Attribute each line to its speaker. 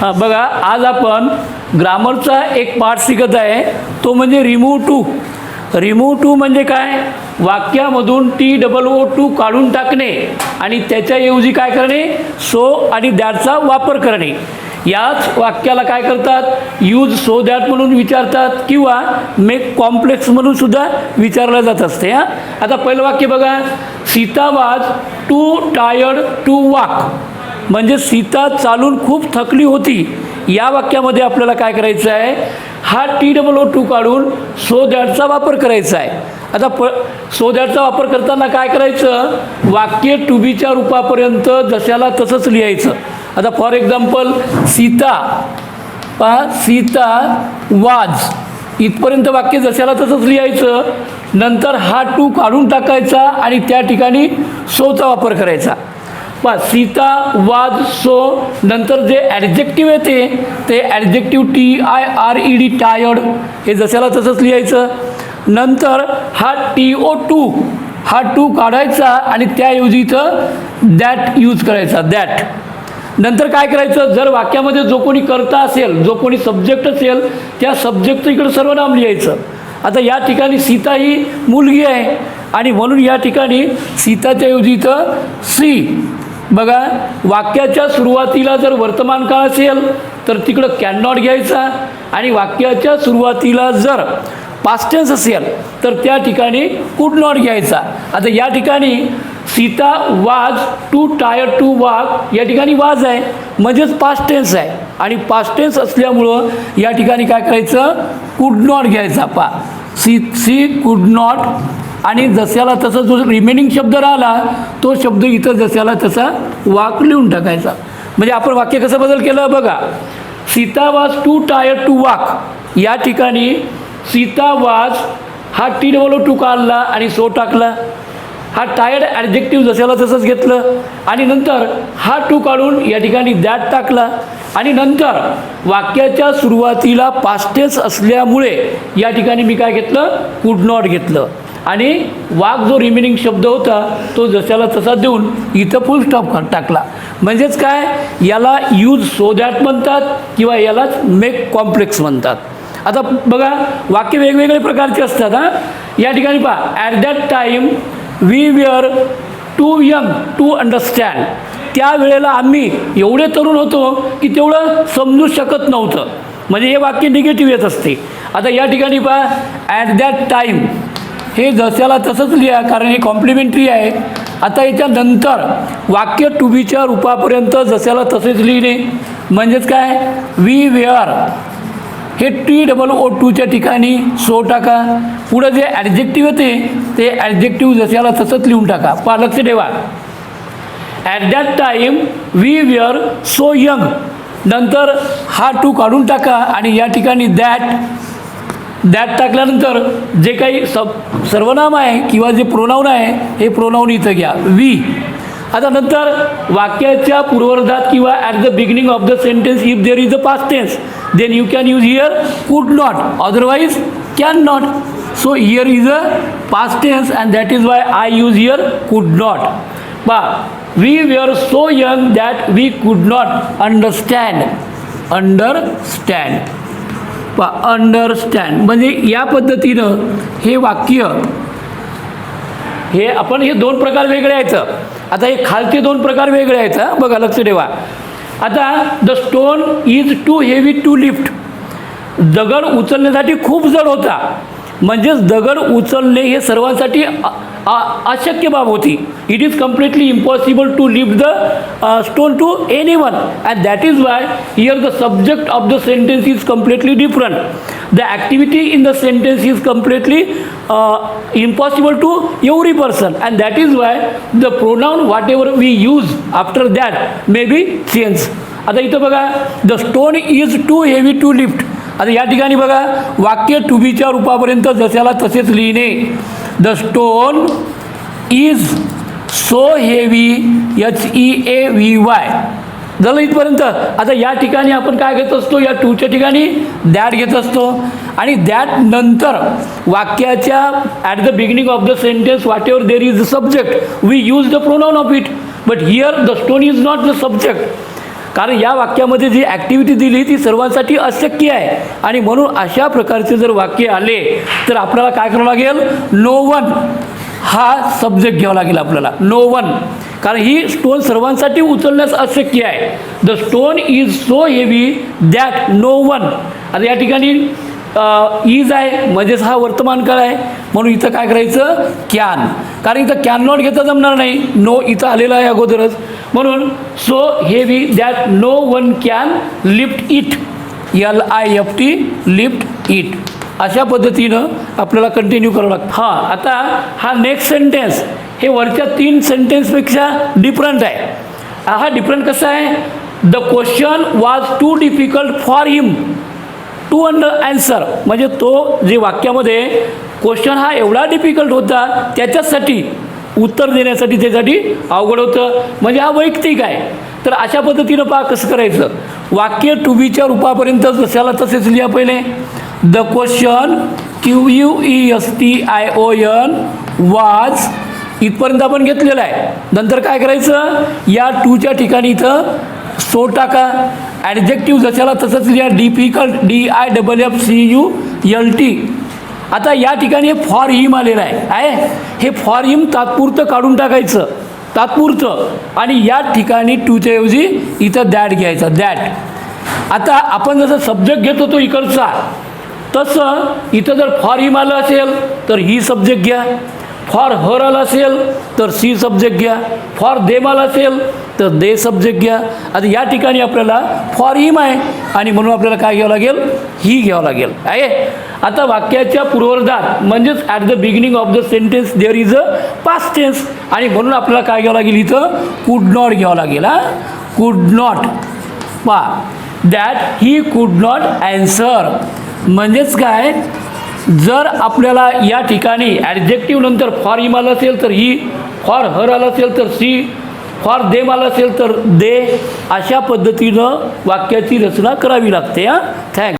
Speaker 1: हां बघा आज आपण ग्रामरचा एक पाठ शिकत आहे. तो म्हणजे रिमूव्ह टू. रिमूव्ह टू म्हणजे काय? वाक्यामधून टी डबल ओ टू काढून टाकणे आणि त्याच्याऐवजी काय करणे? सो आणि दॅटचा वापर करणे. याच वाक्याला काय करतात? यूज सो दॅट म्हणून विचारतात किंवा मेक कॉम्प्लेक्स म्हणून सुद्धा विचारलं जात असते हां. आता पहिलं वाक्य बघा. सीता वाज टू टायर्ड टू वाक म्हणजे सीता चालून खूप थकली होती. या वाक्यामध्ये आपल्याला काय करायचं आहे? हा टी डबल ओ टू काढून सो दॅटचा वापर करायचा आहे. आता प सो दॅटचा वापर करताना काय करायचं? वाक्य टू बीच्या रूपापर्यंत जशाला तसंच लिहायचं. आता फॉर एक्झाम्पल सीता पहा सीता वाज. इथपर्यंत वाक्य जशाला तसंच लिहायचं नंतर हा टू काढून टाकायचा आणि त्या ठिकाणी सोचा वापर करायचा. पहा सीता वाज सो नंतर जे ॲडजेक्टिव्ह येते ते adjective T I R E D tired हे जशाला तसंच लिहायचं. नंतर हा टी ओ टू हा टू काढायचा आणि त्याऐवजी इथं दॅट यूज करायचा दॅट नंतर काय करायचं? जर वाक्यामध्ये जो कोणी करता असेल जो कोणी सब्जेक्ट असेल त्या सब्जेक्टचं इकडं सर्वनाम लिहायचं. आता या ठिकाणी सीता ही मुलगी आहे आणि म्हणून या ठिकाणी सीताच्याऐवजी इथं सी बघा वाक्याच्या सुरुवातीला जर वर्तमान काळ असेल तर तिकडं कॅन नॉट घ्यायचा. आणि वाक्याच्या सुरुवातीला जर पास्टेन्स असेल तर त्या ठिकाणी कुड नॉट घ्यायचा. आता या ठिकाणी सीता वाज टू टायर टू वाक या ठिकाणी वाज आहे. म्हणजेच पास्टेन्स आहे. आणि पास्टेन्स असल्यामुळं या ठिकाणी काय करायचं? कुड नॉट घ्यायचा पा. सी सी कुड नॉट आणि जस्याला तसा जो रिमेनिंग शब्द राहिला तो शब्द इथं जस्याला तसा वाक लिहून टाकायचा. म्हणजे आपण वाक्य कसं बदल केलं बघा. सीता वाज टू टायर टू वाक या ठिकाणी सीता वाज हा टी डबलो टू काढला आणि सो टाकला. हा टायर्ड ॲडजेक्टिव्ह जशाला तसंच घेतलं. आणि नंतर हा टू काढून या ठिकाणी दॅट टाकला. आणि नंतर वाक्याच्या सुरुवातीला पास्टेस असल्यामुळे या ठिकाणी मी काय घेतलं? कुड नॉट घेतलं. आणि वाघ जो रिमेनिंग शब्द होता तो जशाला तसा देऊन इथं फुल स्टॉप टाकला. म्हणजेच काय? याला यूज सो दॅट म्हणतात किंवा यालाच मेक कॉम्प्लेक्स म्हणतात. आता बघा वाक्य वेगवेगळे प्रकारचे असतात हां. या ठिकाणी पहा at that time we were too young to understand त्यावेळेला आम्ही एवढे तरुण होतो की तेवढं समजू शकत नव्हतं. म्हणजे हे वाक्य निगेटिव्ह येत असते. आता या ठिकाणी पहा ॲट दॅट टाईम हे जशाला तसंच लिहा कारण हे कॉम्प्लिमेंटरी आहे. आता याच्यानंतर वाक्य टू बीच्या रूपापर्यंत जशाला तसेच लिहिणे. म्हणजेच काय? वी वेअर हे टी डबल ओ टूच्या ठिकाणी सो टाका. पुढं जे ॲडजेक्टिव्ह येते ते ॲडजेक्टिव्ह जशाला तसंच लिहून टाका. पा लक्ष ठेवा. At that time we were so young नंतर हा टू काढून टाका आणि या ठिकाणी दॅट दॅट टाकल्यानंतर जे काही सब सर्वनाम आहे किंवा जे प्रोनाऊन आहे हे प्रोनाऊन इथं घ्या. वी आता नंतर वाक्याच्या पूर्वर्धात किंवा at the beginning of the sentence if there is a past tense then you can use here could not otherwise can not so here is a past tense and that is why I use here could not बा we were so young that we could not understand understand पा understand म्हणजे या पद्धतीनं हे वाक्य हे आपण हे दोन प्रकार वेगळे आहेत. आता हे खालचे दोन प्रकार वेगळे आहेत. बघा लक्ष ठेवा. आता the stone is too heavy to lift दगड उचलण्यासाठी खूप जड होता. म्हणजेच दगड उचलणे हे सर्वांसाठी अशक्य बाब होती. It is completely impossible to lift the stone to any one and that is why here the subject of the sentence is completely different the activity in the sentence is completely impossible to every person and that is why the pronoun pronoun ever we use after that may be change आता इथं बघा the stone is too heavy to lift आता या ठिकाणी बघा वाक्य to बीच्या रूपापर्यंत जशाला तसेच लिहिणे. The stone is so heavy H E A V Y झालं इथपर्यंत. आता या ठिकाणी आपण काय घेत असतो? या टूच्या ठिकाणी दॅट घेत असतो. आणि दॅट नंतर वाक्याच्या at the beginning of the sentence what ever there is the subject we use the pronoun of it but here the stone is not the subject कारण या वाक्यामध्ये जी ॲक्टिव्हिटी दिली ती सर्वांसाठी अशक्य आहे. आणि म्हणून अशा प्रकारचे जर वाक्य आले तर आपल्याला काय करावं लागेल? नो वन हा सब्जेक्ट घ्यावा लागेल आपल्याला. नो वन कारण ही स्टोन सर्वांसाठी उचलण्यास अशक्य आहे. The stone is so heavy that no one आता या ठिकाणी ईज आहे म्हणजेच हा वर्तमान काळ आहे. म्हणून इथं काय करायचं? कॅन कारण इथं कॅन नॉट घेता जमणार नाही. नो इथं आलेलं आहे अगोदरच. म्हणून so heavy that no one can lift it L I F T lift it अशा पद्धतीनं आपल्याला कंटिन्यू करावं लागतं. हां आता हा नेक्स्ट सेंटेन्स हे वरच्या तीन सेंटेन्सपेक्षा डिफरंट आहे. हा डिफरंट कसा आहे? The question was too difficult for him to under answer म्हणजे तो जे वाक्यामध्ये क्वेश्चन हा एवढा डिफिकल्ट होता त्याच्यासाठी उत्तर देण्यासाठी त्यासाठी अवघड होतं. म्हणजे हा वैयक्तिक आहे. तर अशा पद्धतीनं पहा कसं करायचं. वाक्य टू बीच्या रूपापर्यंत जशाला तसेच लिहा पहिले. The question Q U E S T I O N was इथपर्यंत आपण घेतलेलं आहे. नंतर काय करायचं? या टूच्या ठिकाणी इथं सो टाका. ॲडजेक्टिव्ह जशाला तसंच लिहा difficult D I double F C U L T आता या ठिकाणी हे फॉर हिम आलेलं आहे. आहे? हे फॉर हिम तात्पुरतं काढून टाकायचं. तात्पुरतं. आणि या ठिकाणी टूच्या ऐवजी इथं दॅट घ्यायचं. दॅट आता आपण जसं सब्जेक्ट घेत होतो इकडचा तसं इथं जर फॉर हिम आलं असेल तर ही सब्जेक्ट घ्या. फॉर हर आलं असेल तर सी सब्जेक्ट घ्या. फॉर देम आलं असेल तर दे सब्जेक्ट घ्या. आता या ठिकाणी आपल्याला फॉर हिम आहे. आणि म्हणून आपल्याला काय घ्यावं लागेल? ही घ्यावं लागेल. आहे? आता वाक्याच्या पूर्ववर्धात म्हणजेच at the beginning of the sentence there is a past tense आणि म्हणून आपल्याला काय घ्यावं लागेल इथं? कुड नॉट घ्यावं लागेल हां? कुड नॉट पा that he could not answer म्हणजेच काय? जर आपल्याला या ठिकाणी ॲडजेक्टिव्ह नंतर फॉर हिम आलं असेल तर ही फॉर हर आलं असेल तर सी फॉर दे माल असेल तर दे अशा पद्धतीनं वाक्याची रचना करावी लागते हां. थँक्स